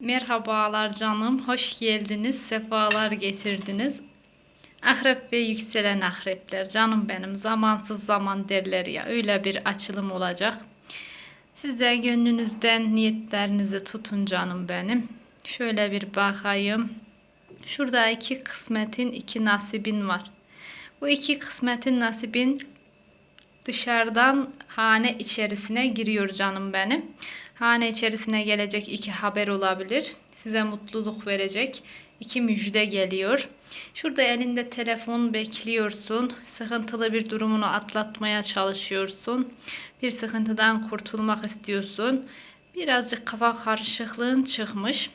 Merhabalar canım, hoş geldiniz, sefalar getirdiniz. Akrep ve yükselen akrepler, canım benim, zamansız zaman derler ya, öyle bir açılım olacak. Siz de gönlünüzden niyetlerinizi tutun canım benim. Şöyle bir bakayım. Şurada iki kısmetin, iki nasibin var. Bu iki kısmetin nasibin dışarıdan hane içerisine giriyor canım benim. Hane içerisine gelecek iki haber olabilir. Size mutluluk verecek iki müjde geliyor. Şurada elinde telefon bekliyorsun. Sıkıntılı bir durumunu atlatmaya çalışıyorsun. Bir sıkıntıdan kurtulmak istiyorsun. Birazcık kafa karışıklığın çıkmış.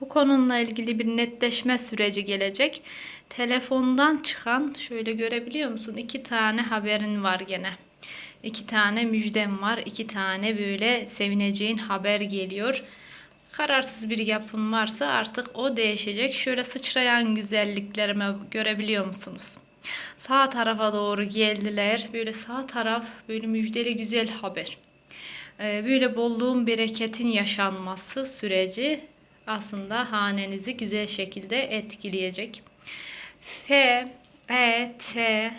Bu konuyla ilgili bir netleşme süreci gelecek. Telefondan çıkan şöyle görebiliyor musun? İki tane haberin var gene. İki tane müjdem var. iki tane böyle sevineceğin haber geliyor. Kararsız bir yapın varsa artık o değişecek. Şöyle sıçrayan güzelliklerimi görebiliyor musunuz? Sağ tarafa doğru geldiler. Böyle sağ taraf böyle müjdeli güzel haber. Ee, böyle bolluğun bereketin yaşanması süreci aslında hanenizi güzel şekilde etkileyecek. F, E, T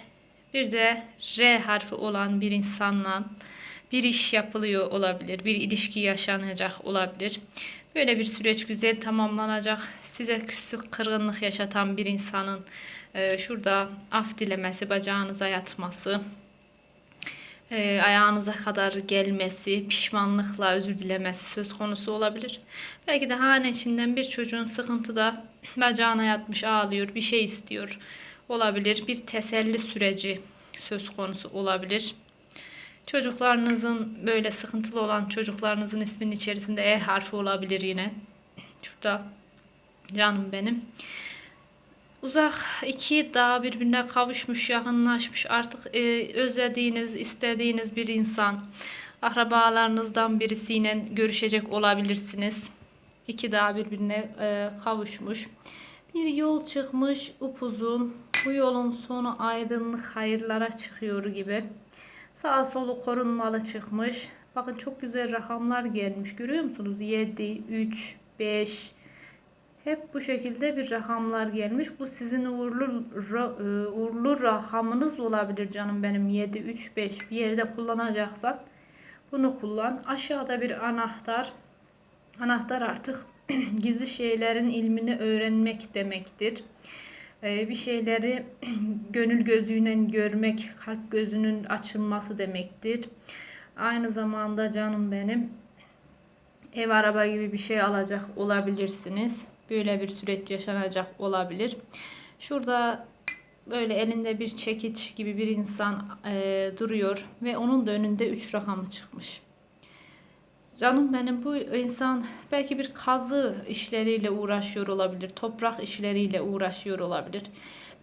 bir de R harfi olan bir insanla bir iş yapılıyor olabilir. Bir ilişki yaşanacak olabilir. Böyle bir süreç güzel tamamlanacak. Size küslük, kırgınlık yaşatan bir insanın e, şurada af dilemesi, bacağınıza yatması, e, ayağınıza kadar gelmesi, pişmanlıkla özür dilemesi söz konusu olabilir. Belki de hane içinden bir çocuğun sıkıntıda bacağına yatmış ağlıyor, bir şey istiyor olabilir. Bir teselli süreci söz konusu olabilir. Çocuklarınızın böyle sıkıntılı olan çocuklarınızın isminin içerisinde E harfi olabilir yine. Şurada canım benim. Uzak iki daha birbirine kavuşmuş, yakınlaşmış artık e, özlediğiniz, istediğiniz bir insan. Akrabalarınızdan birisiyle görüşecek olabilirsiniz. İki daha birbirine e, kavuşmuş. Bir yol çıkmış upuzun. Bu yolun sonu aydınlık hayırlara çıkıyor gibi. Sağ solu korunmalı çıkmış. Bakın çok güzel rakamlar gelmiş. Görüyor musunuz? 7, 3, 5, hep bu şekilde bir rakamlar gelmiş. Bu sizin uğurlu ra- uğurlu rakamınız olabilir canım benim. 7 3 5 bir yerde kullanacaksan bunu kullan. Aşağıda bir anahtar. Anahtar artık gizli şeylerin ilmini öğrenmek demektir. Ee, bir şeyleri gönül gözüyle görmek, kalp gözünün açılması demektir. Aynı zamanda canım benim ev araba gibi bir şey alacak olabilirsiniz. Böyle bir süreç yaşanacak olabilir. Şurada böyle elinde bir çekiç gibi bir insan e, duruyor ve onun da önünde 3 rakamı çıkmış. Canım benim bu insan belki bir kazı işleriyle uğraşıyor olabilir. Toprak işleriyle uğraşıyor olabilir.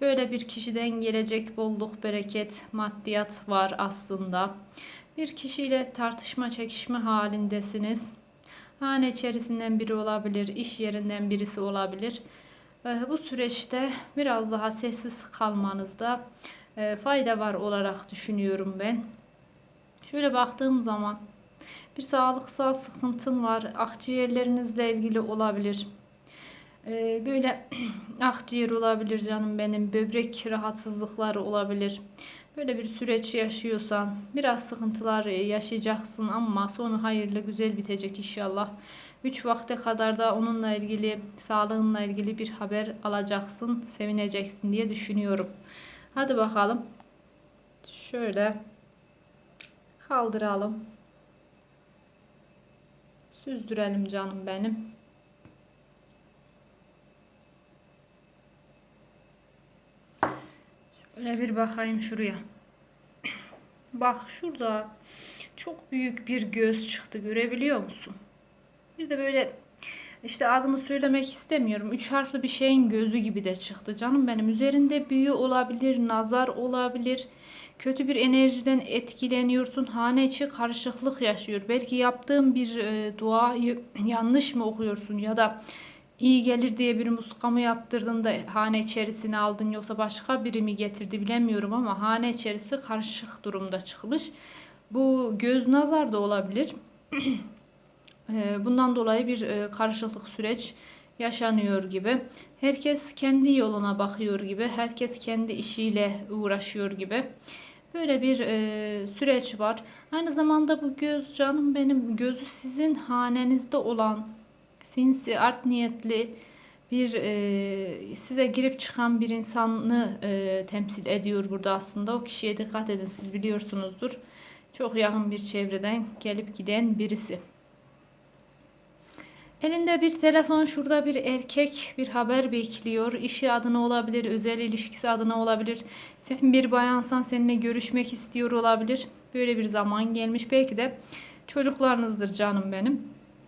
Böyle bir kişiden gelecek bolluk, bereket, maddiyat var aslında. Bir kişiyle tartışma, çekişme halindesiniz. Hane içerisinden biri olabilir, iş yerinden birisi olabilir. Ee, bu süreçte biraz daha sessiz kalmanızda e, fayda var olarak düşünüyorum ben. Şöyle baktığım zaman bir sağlıksal sıkıntın var. Akciğerlerinizle ilgili olabilir. Ee, böyle akciğer olabilir canım benim. Böbrek rahatsızlıkları olabilir. Böyle bir süreç yaşıyorsan biraz sıkıntılar yaşayacaksın ama sonu hayırlı güzel bitecek inşallah. 3 vakte kadar da onunla ilgili sağlığınla ilgili bir haber alacaksın, sevineceksin diye düşünüyorum. Hadi bakalım. Şöyle kaldıralım. Süzdürelim canım benim. Şöyle bir bakayım şuraya. Bak şurada çok büyük bir göz çıktı. Görebiliyor musun? Bir de böyle işte adını söylemek istemiyorum. Üç harfli bir şeyin gözü gibi de çıktı. Canım benim üzerinde büyü olabilir, nazar olabilir. Kötü bir enerjiden etkileniyorsun. Hane içi karışıklık yaşıyor. Belki yaptığın bir e, duayı yanlış mı okuyorsun ya da iyi gelir diye bir muska mı yaptırdın da hane içerisine aldın yoksa başka biri mi getirdi bilemiyorum ama hane içerisi karışık durumda çıkmış. Bu göz nazar da olabilir. E, bundan dolayı bir e, karışıklık süreç yaşanıyor gibi. Herkes kendi yoluna bakıyor gibi. Herkes kendi işiyle uğraşıyor gibi. Böyle bir e, süreç var. Aynı zamanda bu göz canım benim gözü sizin hanenizde olan sinsi, art niyetli bir e, size girip çıkan bir insanı e, temsil ediyor burada aslında. O kişiye dikkat edin siz biliyorsunuzdur. Çok yakın bir çevreden gelip giden birisi. Elinde bir telefon, şurada bir erkek bir haber bekliyor. İşi adına olabilir, özel ilişkisi adına olabilir. Sen bir bayansan seninle görüşmek istiyor olabilir. Böyle bir zaman gelmiş. Belki de çocuklarınızdır canım benim.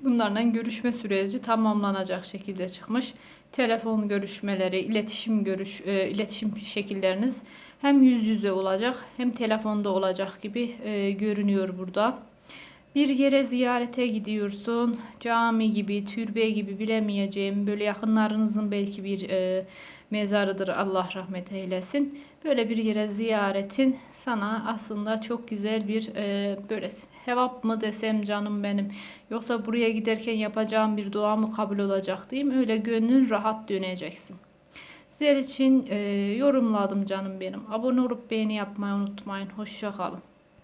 Bunlarla görüşme süreci tamamlanacak şekilde çıkmış. Telefon görüşmeleri, iletişim görüş, e, iletişim şekilleriniz hem yüz yüze olacak hem telefonda olacak gibi e, görünüyor burada. Bir yere ziyarete gidiyorsun. Cami gibi, türbe gibi bilemeyeceğim. Böyle yakınlarınızın belki bir e, mezarıdır. Allah rahmet eylesin. Böyle bir yere ziyaretin sana aslında çok güzel bir e, böyle sevap mı desem canım benim. Yoksa buraya giderken yapacağım bir dua mı kabul olacak diyeyim. Öyle gönlün rahat döneceksin. Sizler için e, yorumladım canım benim. Abone olup beğeni yapmayı unutmayın. Hoşça kalın.